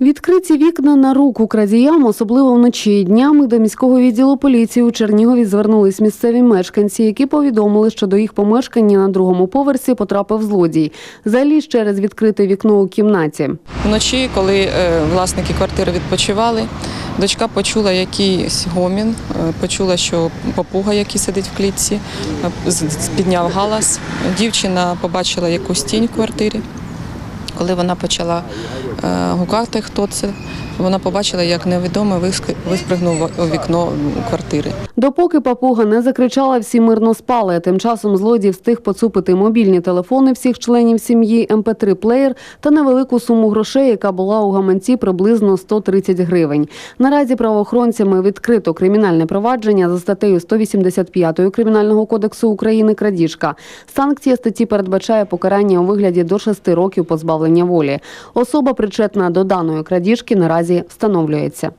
Відкриті вікна на руку крадіям, особливо вночі. Днями до міського відділу поліції у Чернігові звернулись місцеві мешканці, які повідомили, що до їх помешкання на другому поверсі потрапив злодій. Заліз через відкрите вікно у кімнаті. Вночі, коли е, власники квартири відпочивали, дочка почула якийсь гомін, е, почула, що попуга, який сидить в клітці, е, підняв галас. Дівчина побачила якусь тінь в квартирі. Коли вона почала гукати, хто це, вона побачила, як невідомий виспригнув у вікно квартири. Допоки папуга не закричала, всі мирно спали. Тим часом злодій встиг поцупити мобільні телефони всіх членів сім'ї, mp3 плеєр та невелику суму грошей, яка була у гаманці приблизно 130 гривень. Наразі правоохоронцями відкрито кримінальне провадження за статтею 185 Кримінального кодексу України крадіжка. Санкція статті передбачає покарання у вигляді до 6 років позбавлення волі. Особа причетна до даної крадіжки наразі встановлюється.